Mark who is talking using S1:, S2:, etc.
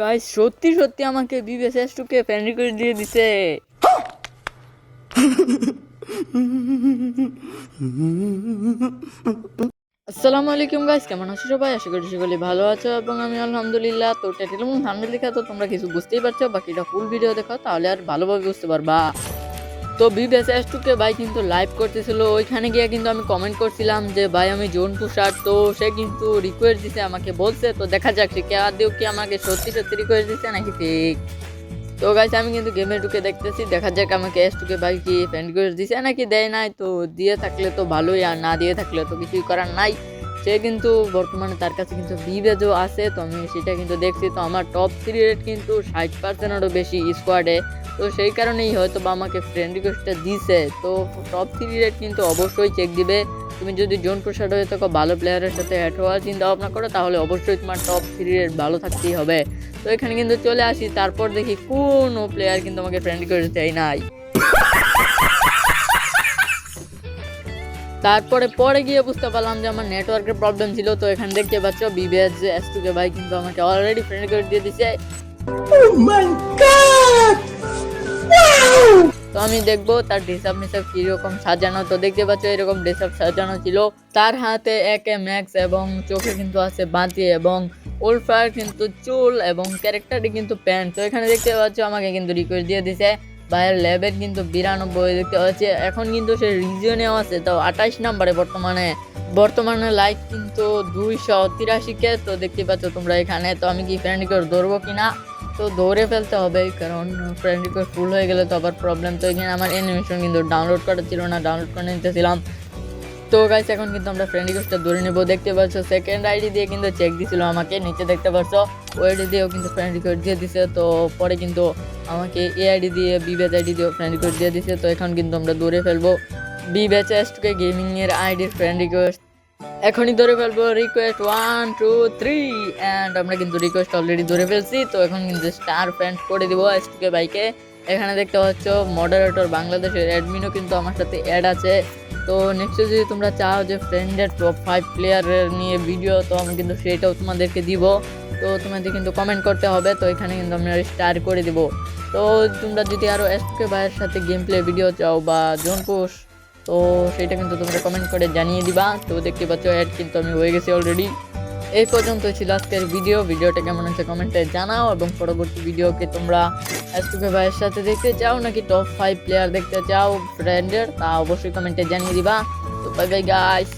S1: Guys সত্যি সত্যি আমাকে বিবেস টুকে ফ্যান রিকোয়েস্ট দিয়ে দিছে। আসসালামু আলাইকুম গাইস কেমন আছো সবাই? আশা করি সকলে ভালো আছো এবং আমি আলহামদুলিল্লাহ। তো, টাইটেল এবং থাম্বনেল দেখা তো তোমরা কিছু বুঝতেই পারছ, বাকিটা ফুল ভিডিও দেখো, তাহলে আর ভালোভাবে বুঝতে পারবা। তো বিবেস এসটুকে ভাই কিন্তু লাইভ করতেছিল, ওইখানে গিয়ে কিন্তু আমি কমেন্ট করছিলাম যে, ভাই, আমি জোন পুষার তো সে কিন্তু রিকোয়েস্ট দিছে, আমাকে বলছে, তো দেখা যাক, সে কে আদেও কি আমাকে সত্যি সত্যি রিকোয়েস্ট দিছে নাকি ঠিক তো গাইস আমি কিন্তু গেমে ঢুকে দেখতেছি, দেখা যাক আমাকে এস টুকে ভাই কি ফ্রেন্ড রিকোয়েস্ট দিছে নাকি দেয় নাই। তো দিয়ে থাকলে তো ভালোই, আর না দিয়ে থাকলে তো কিছুই করার নাই। সে কিন্তু বর্তমানে তার কাছে কিন্তু বিবেজও আছে, তো আমি সেটা কিন্তু দেখছি। তো আমার টপ থ্রি রেট কিন্তু ষাট পার্সেন্টেরও বেশি স্কোয়াডে তো সেই কারণেই হয়তো বা আমাকে ফ্রেন্ড রিকোয়েস্টটা দিছে। তো টপ থ্রি রেট কিন্তু অবশ্যই চেক দিবে। তুমি যদি জোন প্রসাদ হয়ে থাকো, ভালো প্লেয়ারের সাথে অ্যাড হওয়ার চিন্তা ভাবনা করো, তাহলে অবশ্যই তোমার টপ থ্রি রেট ভালো থাকতেই হবে। তো এখানে কিন্তু চলে আসি, তারপর দেখি কোনো প্লেয়ার কিন্তু আমাকে ফ্রেন্ড রিকোয়েস্ট দেয় নাই। তারপরে পরে গিয়ে বুঝতে পারলাম যে আমার নেটওয়ার্কের প্রবলেম ছিল, তো এখানে দেখতে পাচ্ছ বিবিএস এস টুকে ভাই কিন্তু আমাকে অলরেডি ফ্রেন্ড রিকোয়েস্ট দিয়ে দিছে। তো আমি দেখব তার ড্রেসআপ মেসআপ কীরকম সাজানো। তো দেখতে পাচ্ছ এরকম ড্রেসআপ সাজানো ছিল। তার হাতে একে ম্যাক্স এবং চোখে কিন্তু আছে বাতি এবং ওলফার কিন্তু চুল এবং ক্যারেক্টারটি কিন্তু প্যান্ট। তো এখানে দেখতে পাচ্ছ আমাকে কিন্তু রিকোয়েস্ট দিয়ে দিছে। ভাইয়ের ল্যাবের কিন্তু বিরানব্বই দেখতে পাচ্ছি। এখন কিন্তু সে রিজিয়নেও আছে। তো আঠাইশ নাম্বারে বর্তমানে। বর্তমানে লাইক কিন্তু দুইশো তিরাশি কে তো দেখতে পাচ্ছ তোমরা এখানে। তো আমি কি ফ্রেন্ড ধরবো কিনা? তো দৌড়ে ফেলতে হবে কারণ ফ্রেন্ড রিকোয়েস্ট ফুল হয়ে গেলে তো আবার প্রবলেম তো এখানে আমার অ্যানিমেশন কিন্তু ডাউনলোড করা ছিল না ডাউনলোড করে নিতেছিলাম। তো গাইস এখন কিন্তু আমরা ফ্রেন্ড রিকোয়েস্টটা ধরে নেব। দেখতে পাচ্ছ সেকেন্ড আইডি দিয়ে কিন্তু চেক দিছিল আমাকে, নিচে দেখতে পাচ্ছ ওই আইডি দিয়েও কিন্তু ফ্রেন্ড রিকোয়েস্ট দিয়ে দিছে। তো পরে কিন্তু আমাকে এ আইডি দিয়ে বিবেচ আইডি দিয়েও ফ্রেন্ড রিকোয়েস্ট দিয়ে দিছে। তো এখন কিন্তু আমরা দৌড়ে ফেলব। বিবেচ এসকে গেমিং এর আইডির ফ্রেন্ড রিকোয়েস্ট এখনই ধরে ফেলব request one two three and আমরা কিন্তু রিকোয়েস্ট অলরেডি ধরে ফেলছি, তো এখন কিন্তু স্টার ফ্রেন্ড করে দিব এসকে বাইকে। এখানে দেখতে পাচ্ছ মডারেটর বাংলাদেশের অ্যাডমিনও কিন্তু আমার সাথে অ্যাড আছে। তো নেক্সট যদি তোমরা চাও যে ফ্রেন্ডের টপ ফাইভ প্লেয়ারের নিয়ে ভিডিও তো আমি কিন্তু সেটাও তোমাদেরকে দিব। তো তোমাদের কিন্তু কমেন্ট করতে হবে, তো এখানে কিন্তু আমরা স্টার করে দিব। তো তোমরা যদি আরও এসকে ভাইয়ের সাথে গেম প্লে ভিডিও চাও বা জোন পোষ তো সেটা কিন্তু তোমরা কমেন্ট করে জানিয়ে দিবা। তো দেখতে পাচ্ছ অ্যাড কিন্তু আমি হয়ে গেছি অলরেডি এই পর্যন্ত ছিল আজকের ভিডিও ভিডিওটা কেমন হচ্ছে কমেন্টে জানাও এবং পরবর্তী ভিডিওকে তোমরা এসটুকে ভাইয়ের সাথে দেখতে চাও নাকি টপ ফাইভ প্লেয়ার দেখতে চাও ফ্রেন্ডের তা অবশ্যই কমেন্টে জানিয়ে দিবা। তো বাই বাই গাইস